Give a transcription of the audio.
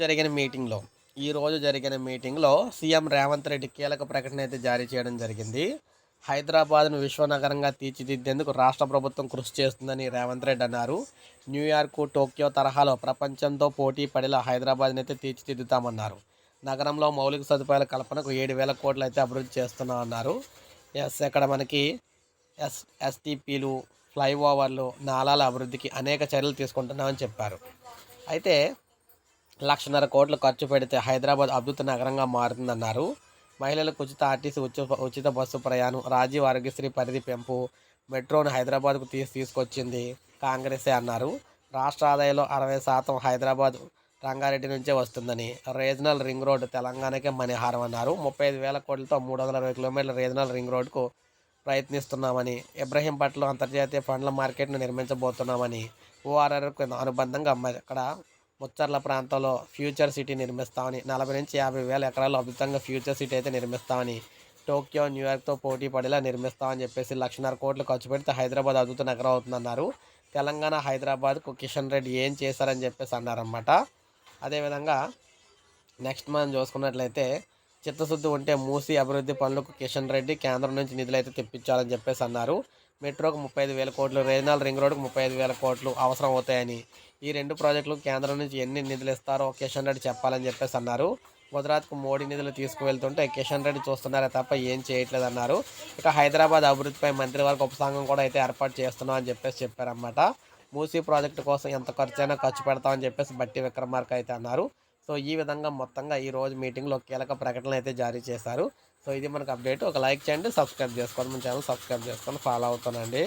జరిగిన మీటింగ్లో ఈరోజు జరిగిన మీటింగ్లో సీఎం రేవంత్ రెడ్డి కీలక ప్రకటన అయితే జారీ చేయడం జరిగింది. హైదరాబాద్ను విశ్వనగరంగా తీర్చిదిద్దేందుకు రాష్ట్ర ప్రభుత్వం కృషి చేస్తుందని రేవంత్ రెడ్డి అన్నారు. న్యూయార్క్ టోక్యో తరహాలో ప్రపంచంతో పోటీ పడేలా హైదరాబాద్ని అయితే తీర్చిదిద్దుతామన్నారు. నగరంలో మౌలిక సదుపాయాల కల్పనకు ఏడు వేల కోట్లు అయితే అభివృద్ధి చేస్తున్నామన్నారు ఎస్ ఇక్కడ మనకి ఎస్ ఎస్టీపీలు ఫ్లైఓవర్లు నాలాల అభివృద్ధికి అనేక చర్యలు తీసుకుంటున్నామని చెప్పారు. అయితే లక్షన్నర కోట్లు ఖర్చు పెడితే హైదరాబాద్ అద్భుత నగరంగా మారుతుందన్నారు. మహిళలకు ఉచిత ఆర్టీసీ ఉచిత ఉచిత బస్సు ప్రయాణం రాజీవ్ ఆరోగ్యశ్రీ పరిధి పెంపు మెట్రోను హైదరాబాద్కు తీసి తీసుకొచ్చింది కాంగ్రెసే అన్నారు. రాష్ట్ర ఆదాయంలో అరవై శాతం హైదరాబాద్ రంగారెడ్డి నుంచే వస్తుందని రీజనల్ రింగ్ రోడ్ తెలంగాణకే మణిహారం అన్నారు. ముప్పై ఐదు వేల కోట్లతో మూడు వందల అరవై కిలోమీటర్ల రీజనల్ రింగ్ రోడ్కు ప్రయత్నిస్తున్నామని ఇబ్రహీంపట్నంలో అంతర్జాతీయ పండ్ల మార్కెట్ను నిర్మించబోతున్నామని ఓఆర్ఆర్కు అనుబంధంగా అక్కడ ముచ్చర్ల ప్రాంతంలో ఫ్యూచర్ సిటీ నిర్మిస్తామని నలభై నుంచి యాభై వేల ఎకరాలు అద్భుతంగా ఫ్యూచర్ సిటీ అయితే నిర్మిస్తామని టోక్యో న్యూయార్క్తో పోటీ పడేలా నిర్మిస్తామని చెప్పేసి లక్షన్నర కోట్లు ఖర్చు పెడితే హైదరాబాద్ అద్భుత నగరం అవుతుందన్నారు. తెలంగాణ హైదరాబాద్కు కిషన్ రెడ్డి ఏం చేశారని చెప్పేసి అన్నారన్నమాట. అదేవిధంగా నెక్స్ట్ మనం చూసుకున్నట్లయితే చిత్తశుద్ధి ఉంటే మూసి అభివృద్ధి పనులకు కిషన్ రెడ్డి కేంద్రం నుంచి నిధులు అయితే తెప్పించాలని చెప్పేసి అన్నారు. మెట్రోకు ముప్పై ఐదు వేల కోట్లు రీజనల్ రింగ్ రోడ్కు ముప్పై ఐదు వేల కోట్లు అవసరం అవుతాయని ఈ రెండు ప్రాజెక్టులు కేంద్రం నుంచి ఎన్ని నిధులు ఇస్తారో కిషన్ రెడ్డి చెప్పాలని చెప్పేసి అన్నారు. గుజరాత్కు మోడీ నిధులు తీసుకువెళ్తుంటే కిషన్ రెడ్డి చూస్తున్నారే తప్ప ఏం చేయట్లేదు అన్నారు. ఇక హైదరాబాద్ అభివృద్ధిపై మంత్రివర్గ ఉపసంఘం కూడా అయితే ఏర్పాటు చేస్తున్నాం అని చెప్పేసి చెప్పారన్నమాట. మూసీ ప్రాజెక్టు కోసం ఎంత ఖర్చైనా ఖర్చు పెడతామని చెప్పేసి బట్టి విక్రమార్క అయితే అన్నారు. సో ఈ విధంగా మొత్తంగా ఈ రోజు మీటింగ్లో కీలక ప్రకటనలు అయితే జారీ చేశారు. సో ఇది మనకు అప్డేట్. ఒక లైక్ చేయండి సబ్స్క్రైబ్ చేసుకోండి. మన ఛానల్ సబ్స్క్రైబ్ చేసుకొని ఫాలో అవుతానండి.